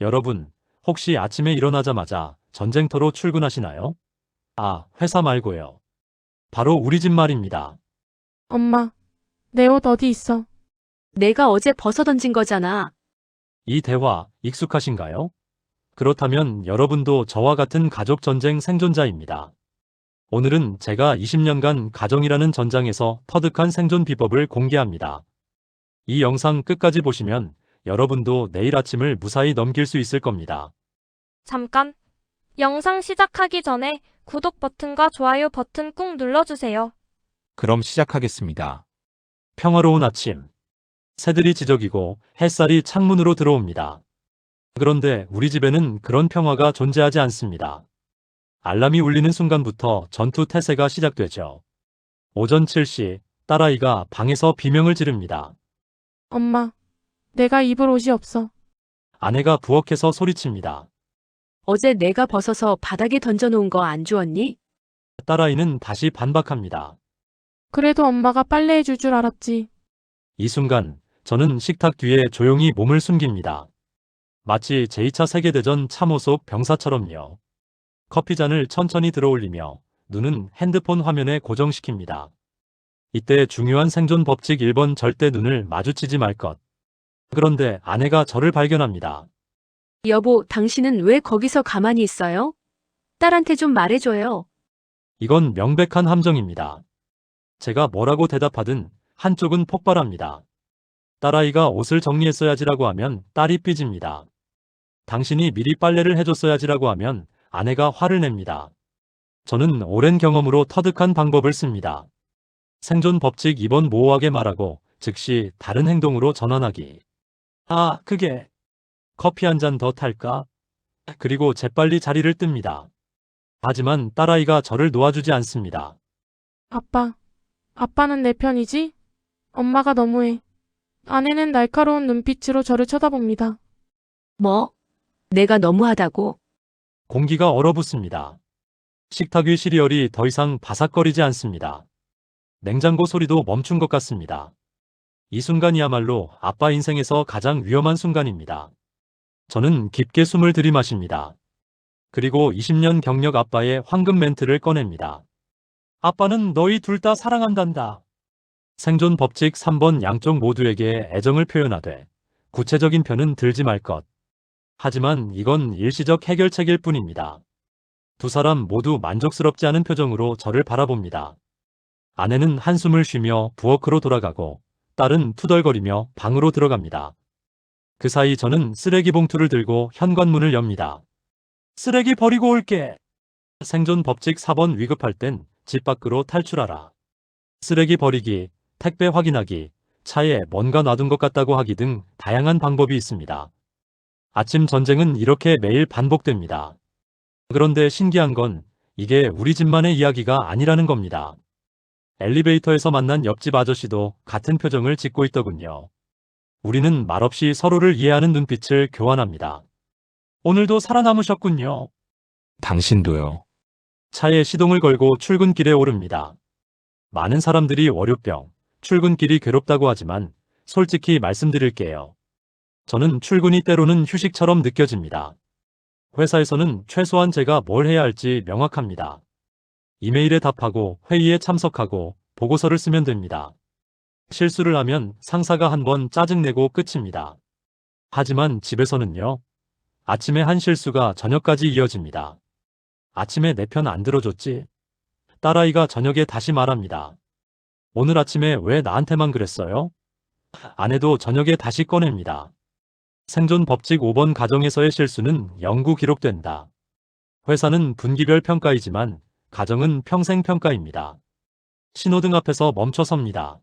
여러분, 혹시 아침에 일어나자마자 전쟁터로 출근하시나요? 아, 회사 말고요. 바로 우리 집 말입니다. 엄마, 내 옷 어디 있어? 내가 어제 벗어 던진 거잖아. 이 대화 익숙하신가요? 그렇다면 여러분도 저와 같은 가족 전쟁 생존자입니다. 오늘은 제가 20년간 가정이라는 전장에서 터득한 생존 비법을 공개합니다. 이 영상 끝까지 보시면 여러분도 내일 아침을 무사히 넘길 수 있을 겁니다. 잠깐. 영상 시작하기 전에 구독 버튼과 좋아요 버튼 꾹 눌러주세요. 그럼 시작하겠습니다. 평화로운 아침. 새들이 지저귀고 햇살이 창문으로 들어옵니다. 그런데 우리 집에는 그런 평화가 존재하지 않습니다. 알람이 울리는 순간부터 전투 태세가 시작되죠. 오전 7시 딸아이가 방에서 비명을 지릅니다. 엄마, 내가 입을 옷이 없어. 아내가 부엌에서 소리칩니다. 어제 내가 벗어서 바닥에 던져놓은 거 안 주웠니? 딸아이는 다시 반박합니다. 그래도 엄마가 빨래해 줄 줄 알았지. 이 순간 저는 식탁 뒤에 조용히 몸을 숨깁니다. 마치 제2차 세계대전 참호 속 병사처럼요. 커피잔을 천천히 들어올리며 눈은 핸드폰 화면에 고정시킵니다. 이때 중요한 생존 법칙 1번 절대 눈을 마주치지 말 것. 그런데 아내가 저를 발견합니다. 여보, 당신은 왜 거기서 가만히 있어요? 딸한테 좀 말해줘요. 이건 명백한 함정입니다. 제가 뭐라고 대답하든 한쪽은 폭발합니다. 딸아이가 옷을 정리했어야지라고 하면 딸이 삐집니다. 당신이 미리 빨래를 해줬어야지라고 하면 아내가 화를 냅니다. 저는 오랜 경험으로 터득한 방법을 씁니다. 생존 법칙 2번 모호하게 말하고 즉시 다른 행동으로 전환하기. 아, 그게 커피 한 잔 더 탈까? 그리고 재빨리 자리를 뜹니다. 하지만 딸아이가 저를 놓아주지 않습니다. 아빠, 아빠는 내 편이지? 엄마가 너무해. 아내는 날카로운 눈빛으로 저를 쳐다봅니다. 뭐? 내가 너무하다고? 공기가 얼어붙습니다. 식탁 위 시리얼이 더 이상 바삭거리지 않습니다. 냉장고 소리도 멈춘 것 같습니다. 이 순간이야말로 아빠 인생에서 가장 위험한 순간입니다. 저는 깊게 숨을 들이마십니다. 그리고 20년 경력 아빠의 황금 멘트를 꺼냅니다. 아빠는 너희 둘 다 사랑한단다. 생존 법칙 3번 양쪽 모두에게 애정을 표현하되 구체적인 편은 들지 말 것. 하지만 이건 일시적 해결책일 뿐입니다. 두 사람 모두 만족스럽지 않은 표정으로 저를 바라봅니다. 아내는 한숨을 쉬며 부엌으로 돌아가고 딸은 투덜거리며 방으로 들어갑니다. 그 사이 저는 쓰레기 봉투를 들고 현관문을 엽니다. 쓰레기 버리고 올게. 생존 법칙 4번 위급할 땐 집 밖으로 탈출하라. 쓰레기 버리기, 택배 확인하기, 차에 뭔가 놔둔 것 같다고 하기 등 다양한 방법이 있습니다. 아침 전쟁은 이렇게 매일 반복됩니다. 그런데 신기한 건 이게 우리 집만의 이야기가 아니라는 겁니다. 엘리베이터에서 만난 옆집 아저씨도 같은 표정을 짓고 있더군요. 우리는 말없이 서로를 이해하는 눈빛을 교환합니다. 오늘도 살아남으셨군요. 당신도요. 차에 시동을 걸고 출근길에 오릅니다. 많은 사람들이 월요병, 출근길이 괴롭다고 하지만 솔직히 말씀드릴게요. 저는 출근이 때로는 휴식처럼 느껴집니다. 회사에서는 최소한 제가 뭘 해야 할지 명확합니다. 이메일에 답하고 회의에 참석하고 보고서를 쓰면 됩니다. 실수를 하면 상사가 한 번 짜증내고 끝입니다. 하지만 집에서는요. 아침에 한 실수가 저녁까지 이어집니다. 아침에 내 편 안 들어줬지? 딸아이가 저녁에 다시 말합니다. 오늘 아침에 왜 나한테만 그랬어요? 아내도 저녁에 다시 꺼냅니다. 생존 법칙 5번 가정에서의 실수는 영구 기록된다. 회사는 분기별 평가이지만 가정은 평생 평가입니다. 신호등 앞에서 멈춰 섭니다.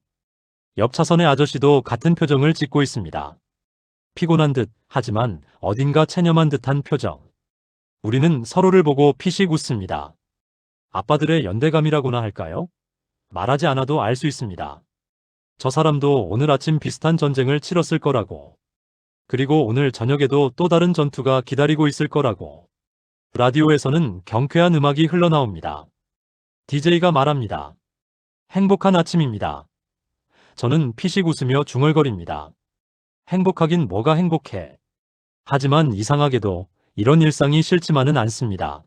옆 차선의 아저씨도 같은 표정을 짓고 있습니다. 피곤한 듯 하지만 어딘가 체념한 듯한 표정. 우리는 서로를 보고 피식 웃습니다. 아빠들의 연대감이라고나 할까요? 말하지 않아도 알 수 있습니다. 저 사람도 오늘 아침 비슷한 전쟁을 치렀을 거라고. 그리고 오늘 저녁에도 또 다른 전투가 기다리고 있을 거라고. 라디오에서는 경쾌한 음악이 흘러나옵니다. DJ가 말합니다. 행복한 아침입니다. 저는 피식 웃으며 중얼거립니다. 행복하긴 뭐가 행복해. 하지만 이상하게도 이런 일상이 싫지만은 않습니다.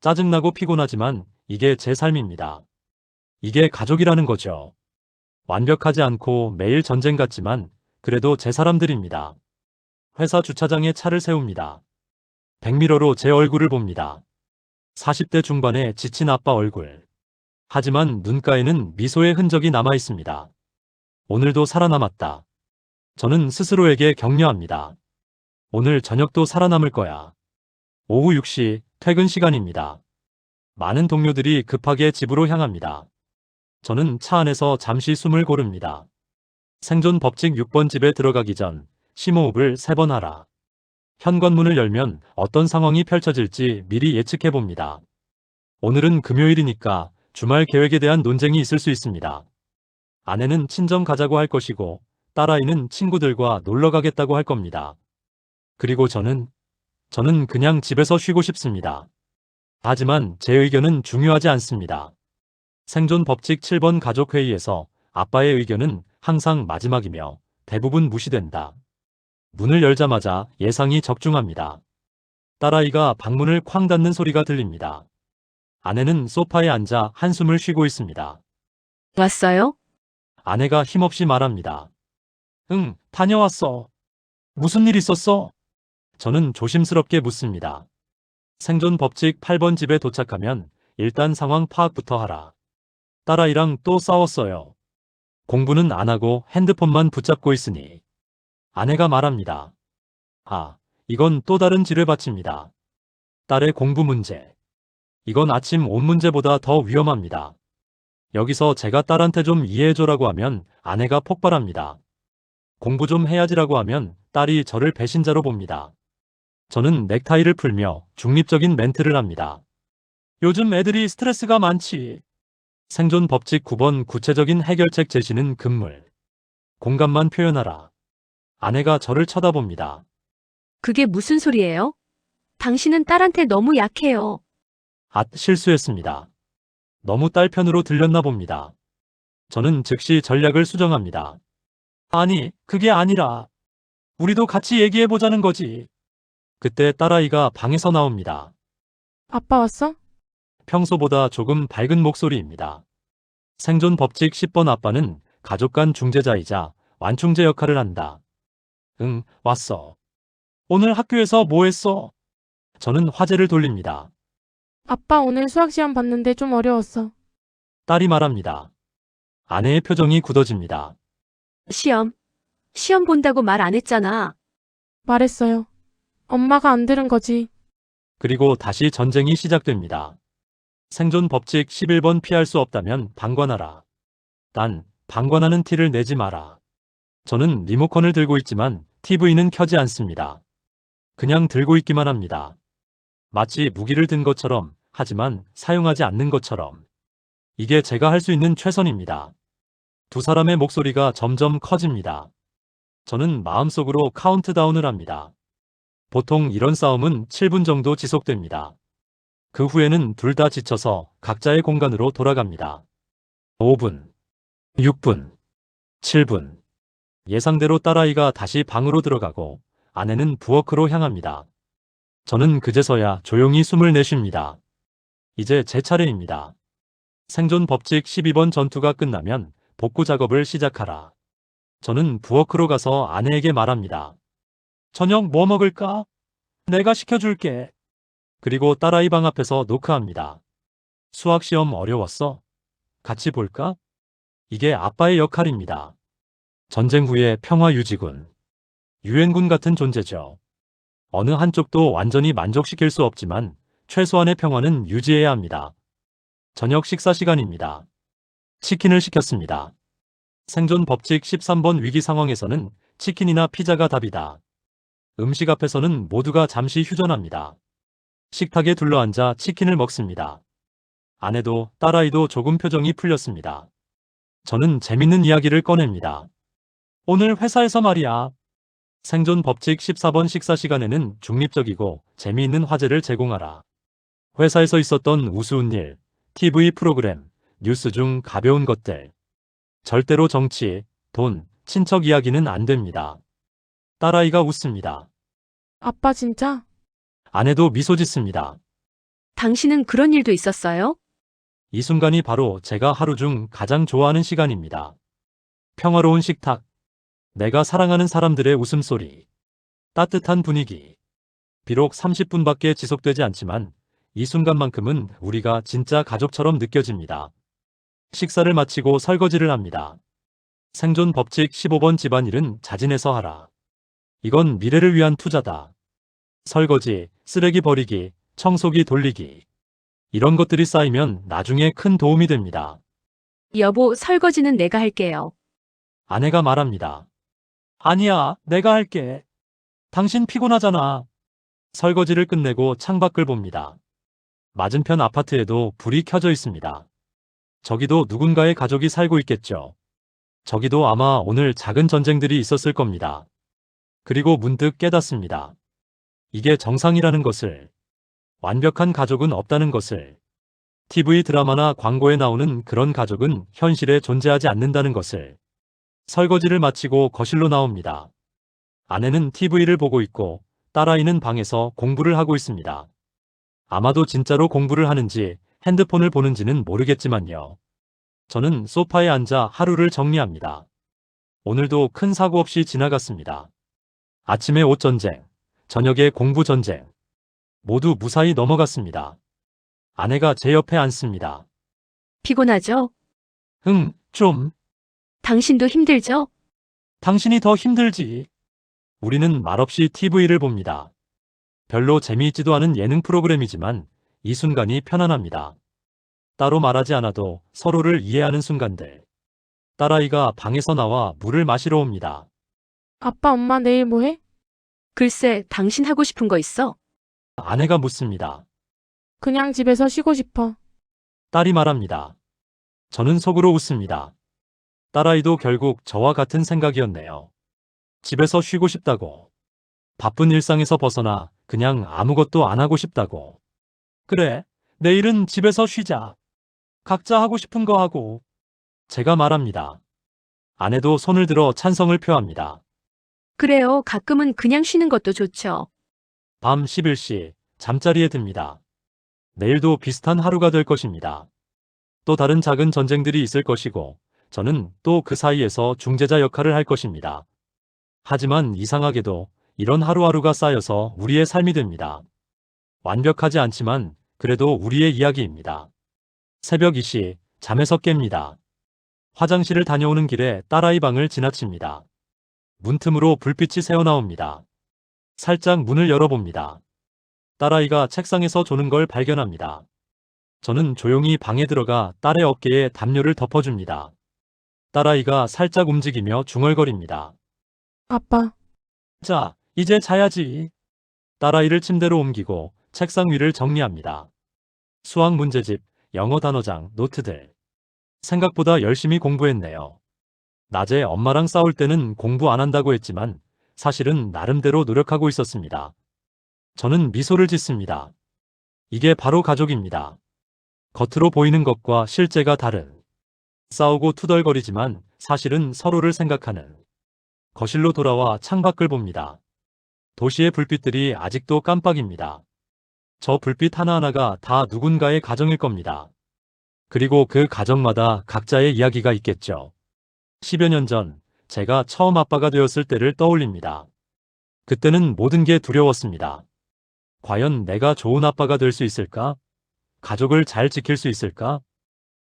짜증나고 피곤하지만 이게 제 삶입니다. 이게 가족이라는 거죠. 완벽하지 않고 매일 전쟁 같지만 그래도 제 사람들입니다. 회사 주차장에 차를 세웁니다. 백미러로 제 얼굴을 봅니다. 40대 중반의 지친 아빠 얼굴. 하지만 눈가에는 미소의 흔적이 남아 있습니다. 오늘도 살아남았다. 저는 스스로에게 격려합니다. 오늘 저녁도 살아남을 거야. 오후 6시 퇴근 시간입니다. 많은 동료들이 급하게 집으로 향합니다. 저는 차 안에서 잠시 숨을 고릅니다. 생존 법칙 6번 집에 들어가기 전 심호흡을 3번 하라. 현관문을 열면 어떤 상황이 펼쳐질지 미리 예측해 봅니다. 오늘은 금요일이니까 주말 계획에 대한 논쟁이 있을 수 있습니다. 아내는 친정 가자고 할 것이고 딸아이는 친구들과 놀러 가겠다고 할 겁니다. 그리고 저는, 저는 그냥 집에서 쉬고 싶습니다. 하지만 제 의견은 중요하지 않습니다. 생존 법칙 7번 가족회의에서 아빠의 의견은 항상 마지막이며 대부분 무시된다. 문을 열자마자 예상이 적중합니다. 딸아이가 방문을 쾅 닫는 소리가 들립니다. 아내는 소파에 앉아 한숨을 쉬고 있습니다. 왔어요? 아내가 힘없이 말합니다. 응, 다녀왔어. 무슨 일 있었어? 저는 조심스럽게 묻습니다. 생존 법칙 8번 집에 도착하면 일단 상황 파악부터 하라. 딸아이랑 또 싸웠어요. 공부는 안 하고 핸드폰만 붙잡고 있으니. 아내가 말합니다. 아, 이건 또 다른 지뢰밭입니다. 딸의 공부 문제. 이건 아침 온 문제보다 더 위험합니다. 여기서 제가 딸한테 좀 이해해줘라고 하면 아내가 폭발합니다. 공부 좀 해야지라고 하면 딸이 저를 배신자로 봅니다. 저는 넥타이를 풀며 중립적인 멘트를 합니다. 요즘 애들이 스트레스가 많지. 생존 법칙 9번 구체적인 해결책 제시는 금물. 공감만 표현하라. 아내가 저를 쳐다봅니다. 그게 무슨 소리예요? 당신은 딸한테 너무 약해요. 앗, 실수했습니다. 너무 딸 편으로 들렸나 봅니다. 저는 즉시 전략을 수정합니다. 아니, 그게 아니라, 우리도 같이 얘기해보자는 거지. 그때 딸아이가 방에서 나옵니다. 아빠 왔어? 평소보다 조금 밝은 목소리입니다. 생존 법칙 10번 아빠는 가족 간 중재자이자 완충제 역할을 한다. 응, 왔어. 오늘 학교에서 뭐 했어? 저는 화제를 돌립니다. 아빠 오늘 수학 시험 봤는데 좀 어려웠어. 딸이 말합니다. 아내의 표정이 굳어집니다. 시험. 시험 본다고 말 안 했잖아. 말했어요. 엄마가 안 들은 거지. 그리고 다시 전쟁이 시작됩니다. 생존 법칙 11번 피할 수 없다면 방관하라. 단, 방관하는 티를 내지 마라. 저는 리모컨을 들고 있지만 TV는 켜지 않습니다. 그냥 들고 있기만 합니다. 마치 무기를 든 것처럼, 하지만 사용하지 않는 것처럼. 이게 제가 할 수 있는 최선입니다. 두 사람의 목소리가 점점 커집니다. 저는 마음속으로 카운트다운을 합니다. 보통 이런 싸움은 7분 정도 지속됩니다. 그 후에는 둘 다 지쳐서 각자의 공간으로 돌아갑니다. 5분, 6분, 7분. 예상대로 딸아이가 다시 방으로 들어가고 아내는 부엌으로 향합니다. 저는 그제서야 조용히 숨을 내쉽니다. 이제 제 차례입니다. 생존 법칙 12번 전투가 끝나면 복구 작업을 시작하라. 저는 부엌으로 가서 아내에게 말합니다. 저녁 뭐 먹을까? 내가 시켜줄게. 그리고 딸아이 방 앞에서 노크합니다. 수학 시험 어려웠어? 같이 볼까? 이게 아빠의 역할입니다. 전쟁 후의 평화 유지군. 유엔군 같은 존재죠. 어느 한쪽도 완전히 만족시킬 수 없지만 최소한의 평화는 유지해야 합니다. 저녁 식사 시간입니다. 치킨을 시켰습니다. 생존 법칙 13번 위기 상황에서는 치킨이나 피자가 답이다. 음식 앞에서는 모두가 잠시 휴전합니다. 식탁에 둘러앉아 치킨을 먹습니다. 아내도 딸아이도 조금 표정이 풀렸습니다. 저는 재밌는 이야기를 꺼냅니다. 오늘 회사에서 말이야. 생존 법칙 14번 식사 시간에는 중립적이고 재미있는 화제를 제공하라. 회사에서 있었던 우스운 일, TV 프로그램, 뉴스 중 가벼운 것들. 절대로 정치, 돈, 친척 이야기는 안 됩니다. 딸아이가 웃습니다. 아빠 진짜? 아내도 미소 짓습니다. 당신은 그런 일도 있었어요? 이 순간이 바로 제가 하루 중 가장 좋아하는 시간입니다. 평화로운 식탁, 내가 사랑하는 사람들의 웃음소리, 따뜻한 분위기. 비록 30분밖에 지속되지 않지만 이 순간만큼은 우리가 진짜 가족처럼 느껴집니다. 식사를 마치고 설거지를 합니다. 생존 법칙 15번 집안일은 자진해서 하라. 이건 미래를 위한 투자다. 설거지, 쓰레기 버리기, 청소기 돌리기. 이런 것들이 쌓이면 나중에 큰 도움이 됩니다. 여보, 설거지는 내가 할게요. 아내가 말합니다. 아니야, 내가 할게. 당신 피곤하잖아. 설거지를 끝내고 창밖을 봅니다. 맞은편 아파트에도 불이 켜져 있습니다. 저기도 누군가의 가족이 살고 있겠죠. 저기도 아마 오늘 작은 전쟁들이 있었을 겁니다. 그리고 문득 깨닫습니다. 이게 정상이라는 것을, 완벽한 가족은 없다는 것을, TV 드라마나 광고에 나오는 그런 가족은 현실에 존재하지 않는다는 것을, 설거지를 마치고 거실로 나옵니다. 아내는 TV를 보고 있고 딸아이는 방에서 공부를 하고 있습니다. 아마도 진짜로 공부를 하는지 핸드폰을 보는지는 모르겠지만요. 저는 소파에 앉아 하루를 정리합니다. 오늘도 큰 사고 없이 지나갔습니다. 아침에 옷 전쟁, 저녁에 공부 전쟁. 모두 무사히 넘어갔습니다. 아내가 제 옆에 앉습니다. 피곤하죠? 응, 좀. 당신도 힘들죠? 당신이 더 힘들지. 우리는 말없이 TV를 봅니다. 별로 재미있지도 않은 예능 프로그램이지만 이 순간이 편안합니다. 따로 말하지 않아도 서로를 이해하는 순간들. 딸아이가 방에서 나와 물을 마시러 옵니다. 아빠 엄마 내일 뭐 해? 글쎄, 당신 하고 싶은 거 있어? 아내가 묻습니다. 그냥 집에서 쉬고 싶어. 딸이 말합니다. 저는 속으로 웃습니다. 딸아이도 결국 저와 같은 생각이었네요. 집에서 쉬고 싶다고. 바쁜 일상에서 벗어나 그냥 아무것도 안 하고 싶다고. 그래, 내일은 집에서 쉬자. 각자 하고 싶은 거 하고. 제가 말합니다. 아내도 손을 들어 찬성을 표합니다. 그래요, 가끔은 그냥 쉬는 것도 좋죠. 밤 11시 잠자리에 듭니다. 내일도 비슷한 하루가 될 것입니다. 또 다른 작은 전쟁들이 있을 것이고 저는 또 그 사이에서 중재자 역할을 할 것입니다. 하지만 이상하게도 이런 하루하루가 쌓여서 우리의 삶이 됩니다. 완벽하지 않지만 그래도 우리의 이야기입니다. 새벽 2시 잠에서 깹니다. 화장실을 다녀오는 길에 딸아이 방을 지나칩니다. 문틈으로 불빛이 새어나옵니다. 살짝 문을 열어봅니다. 딸아이가 책상에서 조는 걸 발견합니다. 저는 조용히 방에 들어가 딸의 어깨에 담요를 덮어줍니다. 딸아이가 살짝 움직이며 중얼거립니다. 아빠, 자, 이제 자야지. 딸아이를 침대로 옮기고 책상 위를 정리합니다. 수학 문제집, 영어 단어장, 노트들. 생각보다 열심히 공부했네요. 낮에 엄마랑 싸울 때는 공부 안 한다고 했지만 사실은 나름대로 노력하고 있었습니다. 저는 미소를 짓습니다. 이게 바로 가족입니다. 겉으로 보이는 것과 실제가 다른. 싸우고 투덜거리지만 사실은 서로를 생각하는. 거실로 돌아와 창밖을 봅니다. 도시의 불빛들이 아직도 깜빡입니다. 저 불빛 하나하나가 다 누군가의 가정일 겁니다. 그리고 그 가정마다 각자의 이야기가 있겠죠. 10여 년 전, 제가 처음 아빠가 되었을 때를 떠올립니다. 그때는 모든 게 두려웠습니다. 과연 내가 좋은 아빠가 될 수 있을까? 가족을 잘 지킬 수 있을까?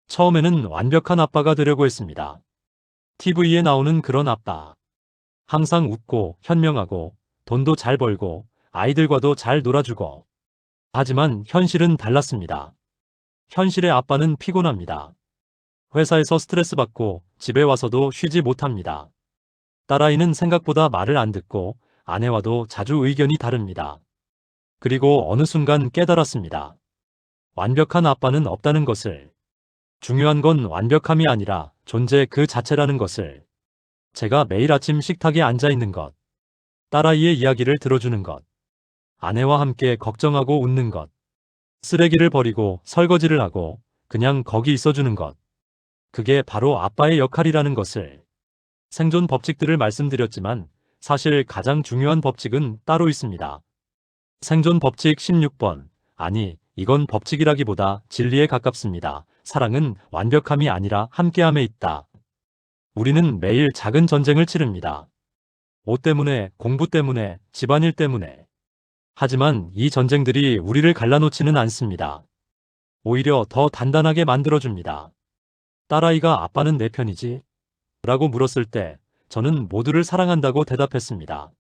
처음에는 완벽한 아빠가 되려고 했습니다. TV에 나오는 그런 아빠. 항상 웃고 현명하고 돈도 잘 벌고 아이들과도 잘 놀아주고. 하지만 현실은 달랐습니다. 현실의 아빠는 피곤합니다. 회사에서 스트레스 받고 집에 와서도 쉬지 못합니다. 딸아이는 생각보다 말을 안 듣고 아내와도 자주 의견이 다릅니다. 그리고 어느 순간 깨달았습니다. 완벽한 아빠는 없다는 것을. 중요한 건 완벽함이 아니라 존재 그 자체라는 것을. 제가 매일 아침 식탁에 앉아 있는 것. 딸아이의 이야기를 들어주는 것. 아내와 함께 걱정하고 웃는 것. 쓰레기를 버리고 설거지를 하고 그냥 거기 있어주는 것. 그게 바로 아빠의 역할이라는 것을. 생존 법칙들을 말씀드렸지만 사실 가장 중요한 법칙은 따로 있습니다. 생존 법칙 16번. 아니, 이건 법칙이라기보다 진리에 가깝습니다. 사랑은 완벽함이 아니라 함께함에 있다. 우리는 매일 작은 전쟁을 치릅니다. 옷 때문에, 공부 때문에, 집안일 때문에. 하지만 이 전쟁들이 우리를 갈라놓지는 않습니다. 오히려 더 단단하게 만들어줍니다. 딸아이가 아빠는 내 편이지? 라고 물었을 때 저는 모두를 사랑한다고 대답했습니다.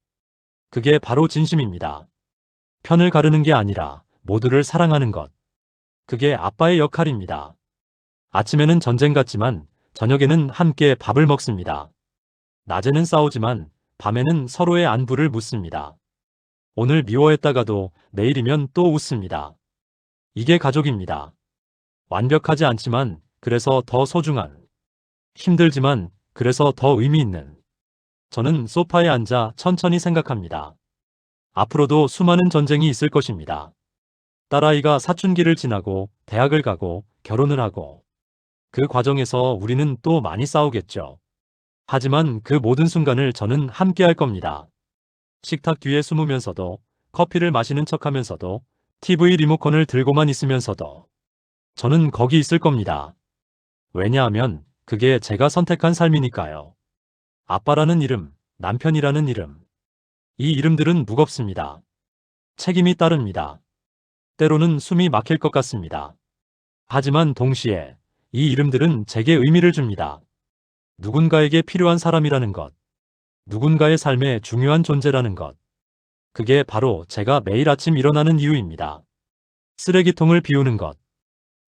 그게 바로 진심입니다. 편을 가르는 게 아니라 모두를 사랑하는 것. 그게 아빠의 역할입니다. 아침에는 전쟁 같지만 저녁에는 함께 밥을 먹습니다. 낮에는 싸우지만 밤에는 서로의 안부를 묻습니다. 오늘 미워했다가도 내일이면 또 웃습니다. 이게 가족입니다. 완벽하지 않지만 그래서 더 소중한, 힘들지만 그래서 더 의미 있는. 저는 소파에 앉아 천천히 생각합니다. 앞으로도 수많은 전쟁이 있을 것입니다. 딸아이가 사춘기를 지나고 대학을 가고 결혼을 하고 그 과정에서 우리는 또 많이 싸우겠죠. 하지만 그 모든 순간을 저는 함께 할 겁니다. 식탁 뒤에 숨으면서도 커피를 마시는 척 하면서도 TV 리모컨을 들고만 있으면서도 저는 거기 있을 겁니다. 왜냐하면 그게 제가 선택한 삶이니까요. 아빠라는 이름, 남편이라는 이름. 이 이름들은 무겁습니다. 책임이 따릅니다. 때로는 숨이 막힐 것 같습니다. 하지만 동시에 이 이름들은 제게 의미를 줍니다. 누군가에게 필요한 사람이라는 것. 누군가의 삶에 중요한 존재라는 것. 그게 바로 제가 매일 아침 일어나는 이유입니다. 쓰레기통을 비우는 것.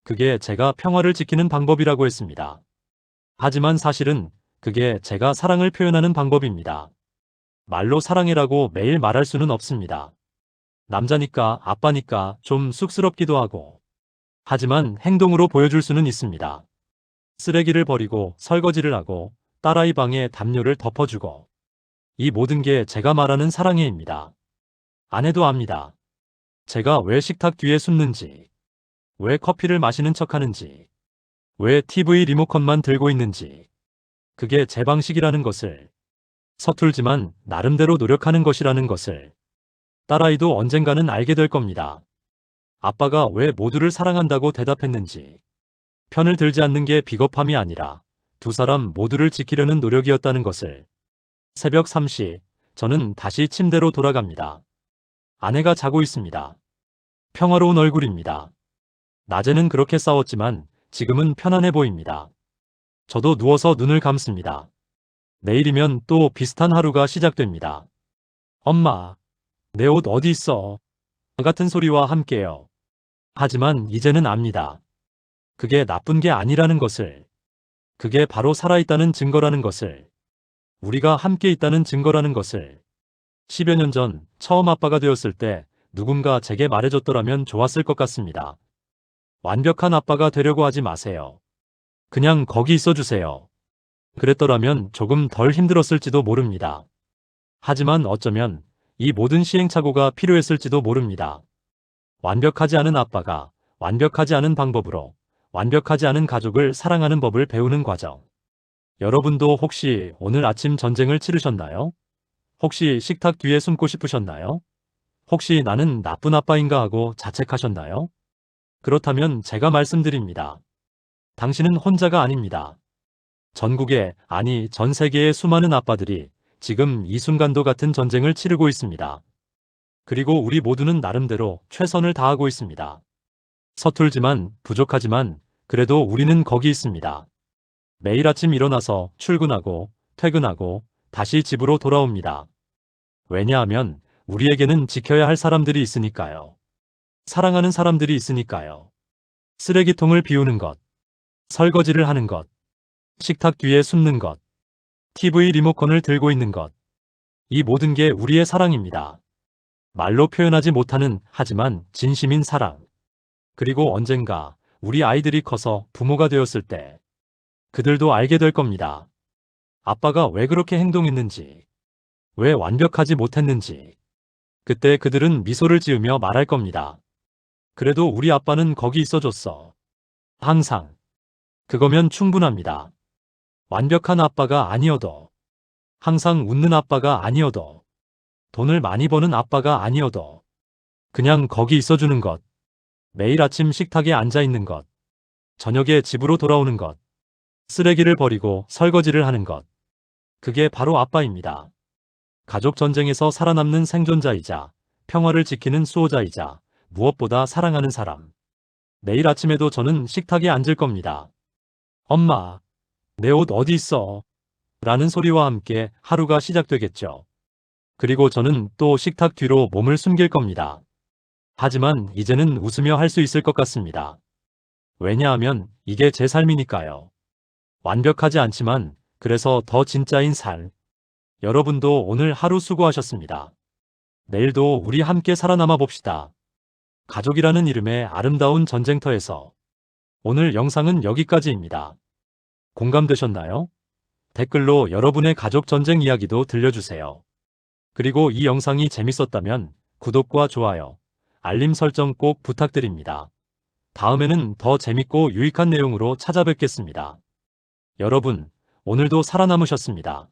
그게 제가 평화를 지키는 방법이라고 했습니다. 하지만 사실은 그게 제가 사랑을 표현하는 방법입니다. 말로 사랑해라고 매일 말할 수는 없습니다. 남자니까 아빠니까 좀 쑥스럽기도 하고. 하지만 행동으로 보여줄 수는 있습니다. 쓰레기를 버리고 설거지를 하고 딸아이 방에 담요를 덮어주고. 이 모든 게 제가 말하는 사랑해입니다. 아내도 압니다. 제가 왜 식탁 뒤에 숨는지, 왜 커피를 마시는 척 하는지, 왜 TV 리모컨만 들고 있는지. 그게 제 방식이라는 것을, 서툴지만 나름대로 노력하는 것이라는 것을, 딸아이도 언젠가는 알게 될 겁니다. 아빠가 왜 모두를 사랑한다고 대답했는지, 편을 들지 않는 게 비겁함이 아니라 두 사람 모두를 지키려는 노력이었다는 것을. 새벽 3시, 저는 다시 침대로 돌아갑니다. 아내가 자고 있습니다. 평화로운 얼굴입니다. 낮에는 그렇게 싸웠지만 지금은 편안해 보입니다. 저도 누워서 눈을 감습니다. 내일이면 또 비슷한 하루가 시작됩니다. 엄마, 내 옷 어디 있어? 같은 소리와 함께요. 하지만 이제는 압니다. 그게 나쁜 게 아니라는 것을. 그게 바로 살아있다는 증거라는 것을. 우리가 함께 있다는 증거라는 것을. 10여 년 전 처음 아빠가 되었을 때 누군가 제게 말해줬더라면 좋았을 것 같습니다. 완벽한 아빠가 되려고 하지 마세요. 그냥 거기 있어 주세요. 그랬더라면 조금 덜 힘들었을지도 모릅니다. 하지만 어쩌면 이 모든 시행착오가 필요했을지도 모릅니다. 완벽하지 않은 아빠가 완벽하지 않은 방법으로 완벽하지 않은 가족을 사랑하는 법을 배우는 과정. 여러분도 혹시 오늘 아침 전쟁을 치르셨나요? 혹시 식탁 뒤에 숨고 싶으셨나요? 혹시 나는 나쁜 아빠인가 하고 자책하셨나요? 그렇다면 제가 말씀드립니다. 당신은 혼자가 아닙니다. 전국에, 아니 전 세계의 수많은 아빠들이 지금 이 순간도 같은 전쟁을 치르고 있습니다. 그리고 우리 모두는 나름대로 최선을 다하고 있습니다. 서툴지만, 부족하지만, 그래도 우리는 거기 있습니다. 매일 아침 일어나서 출근하고, 퇴근하고, 다시 집으로 돌아옵니다. 왜냐하면 우리에게는 지켜야 할 사람들이 있으니까요. 사랑하는 사람들이 있으니까요. 쓰레기통을 비우는 것, 설거지를 하는 것, 식탁 뒤에 숨는 것, TV 리모컨을 들고 있는 것. 이 모든 게 우리의 사랑입니다. 말로 표현하지 못하는 하지만 진심인 사랑. 그리고 언젠가 우리 아이들이 커서 부모가 되었을 때 그들도 알게 될 겁니다. 아빠가 왜 그렇게 행동했는지, 왜 완벽하지 못했는지. 그때 그들은 미소를 지으며 말할 겁니다. 그래도 우리 아빠는 거기 있어줬어. 항상. 그거면 충분합니다. 완벽한 아빠가 아니어도. 항상 웃는 아빠가 아니어도, 돈을 많이 버는 아빠가 아니어도, 그냥 거기 있어주는 것, 매일 아침 식탁에 앉아 있는 것, 저녁에 집으로 돌아오는 것, 쓰레기를 버리고 설거지를 하는 것. 그게 바로 아빠입니다. 가족 전쟁에서 살아남는 생존자이자 평화를 지키는 수호자이자 무엇보다 사랑하는 사람. 내일 아침에도 저는 식탁에 앉을 겁니다. 엄마, 내 옷 어디 있어? 라는 소리와 함께 하루가 시작되겠죠. 그리고 저는 또 식탁 뒤로 몸을 숨길 겁니다. 하지만 이제는 웃으며 할 수 있을 것 같습니다. 왜냐하면 이게 제 삶이니까요. 완벽하지 않지만 그래서 더 진짜인 삶. 여러분도 오늘 하루 수고하셨습니다. 내일도 우리 함께 살아남아 봅시다. 가족이라는 이름의 아름다운 전쟁터에서 오늘 영상은 여기까지입니다. 공감되셨나요? 댓글로 여러분의 가족 전쟁 이야기도 들려주세요. 그리고 이 영상이 재밌었다면 구독과 좋아요, 알림 설정 꼭 부탁드립니다. 다음에는 더 재밌고 유익한 내용으로 찾아뵙겠습니다. 여러분, 오늘도 살아남으셨습니다.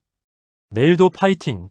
내일도 파이팅!